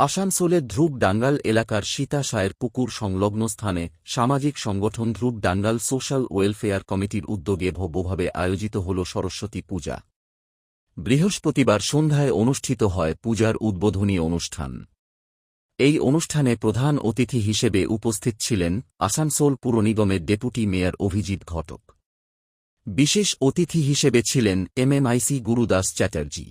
আসানসোলের ধ্রুব ডাঙ্গাল এলাকার সীতাশায়ের পুকুর সংলগ্ন স্থানে সামাজিক সংগঠন ধ্রুব ডাঙ্গাল সোশ্যাল ওয়েলফেয়ার কমিটির উদ্যোগে ভব্যভাবে আয়োজিত হল সরস্বতী পূজা। বৃহস্পতিবার সন্ধ্যায় অনুষ্ঠিত হয় পূজার উদ্বোধনী অনুষ্ঠান। এই অনুষ্ঠানে প্রধান অতিথি হিসেবে উপস্থিত ছিলেন আসানসোল পুর নিগমের ডেপুটি মেয়র অভিজিৎ ঘটক। বিশেষ অতিথি হিসেবে ছিলেন এমএমআইসি গুরুদাস চ্যাটার্জি।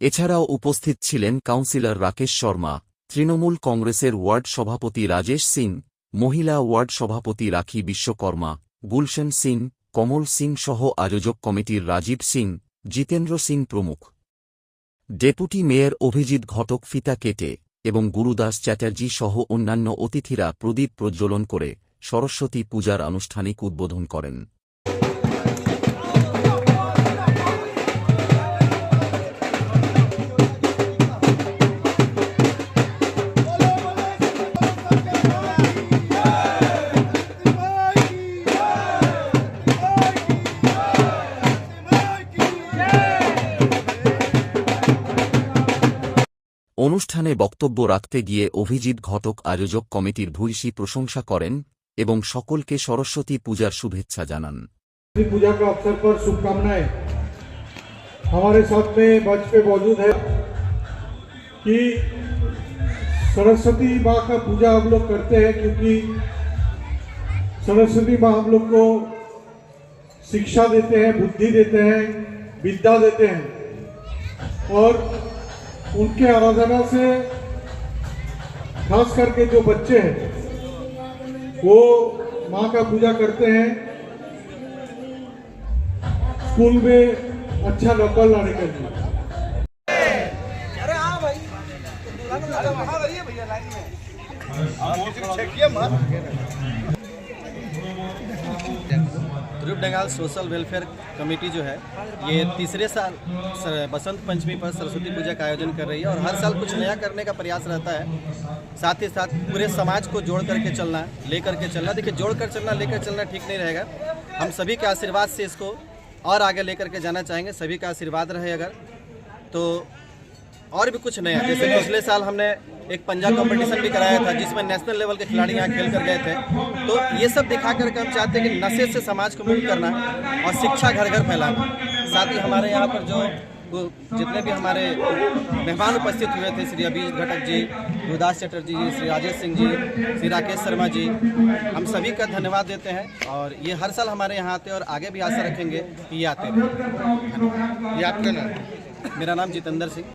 এছাড়াও উপস্থিত ছিলেন কাউন্সিলর রাকেশ শর্মা, তৃণমূল কংগ্রেসের ওয়ার্ড সভাপতি রাজেশ সিং, মহিলা ওয়ার্ড সভাপতি রাখি বিশ্বকর্মা, গুলশন সিং, কমল সিং সহ আয়োজক কমিটির রাজীব সিং, জিতেন্দ্র সিং প্রমুখ। ডেপুটি মেয়র অভিজিৎ ঘটক ফিতা কেটে এবং গুরুদাস চ্যাটার্জি সহ অন্যান্য অতিথিরা প্রদীপ প্রজ্বলন করে সরস্বতী পূজার আনুষ্ঠানিক উদ্বোধন করেন। অনুষ্ঠানে বক্তব্য রাখতে গিয়ে অভিজিৎ ঘটক আয়োজক কমিটির ভূয়সী প্রশংসা করেন এবং সকলকে সরস্বতী পূজার শুভেচ্ছা জানান सरस्वती पूजा का अवसर पर शुभकामनाएं हमारे साथ में मंच पे मौजूद है कि सरस्वती माँ का पूजा हम लोग करते हैं क्योंकि सरस्वती माँ हम लोग को शिक्षा देते हैं बुद्धि देते हैं विद्या देते हैं और उनके आराधना से, खास करके जो बच्चे हैं, वो माँ का पूजा करते हैं। स्कूल में अच्छा नंबर लाने के लिए। Dhruv Dangal social welfare committee जो है, ये तीसरे साल बसंत पंचमी पर सरस्वती पूजा का आयोजन कर रही है और हर साल कुछ नया करने का प्रयास रहता है। साथ ही साथ पूरे समाज को जोड़ करके चलना, लेकर के चलना। देखिए, जोड़ कर चलना, लेकर चलना ठीक नहीं रहेगा। हम सभी के आशीर्वाद से इसको और आगे लेकर के जाना चाहेंगे। सभी का आशीर्वाद रहे अगर तो और भी कुछ नया। जैसे पिछले साल हमने एक पंजाब कंपटीशन भी कराया था, जिसमें नेशनल लेवल के खिलाड़ी यहाँ खेल कर गए थे। तो ये सब दिखा करके हम चाहते हैं कि नशे से समाज को मुक्त करना और शिक्षा घर घर फैलाना। साथ ही हमारे यहाँ पर जो जितने भी हमारे मेहमान उपस्थित हुए थे, श्री अभिजीत घटक जी, गुरदास चटर्जी जी, श्री राजेश सिंह जी, श्री राकेश शर्मा जी, हम सभी का धन्यवाद देते हैं और ये हर साल हमारे यहाँ आते हैं और आगे भी आशा रखेंगे कि ये आते रहें ये आपका नाम? मेरा नाम जितेंद्र सिंह।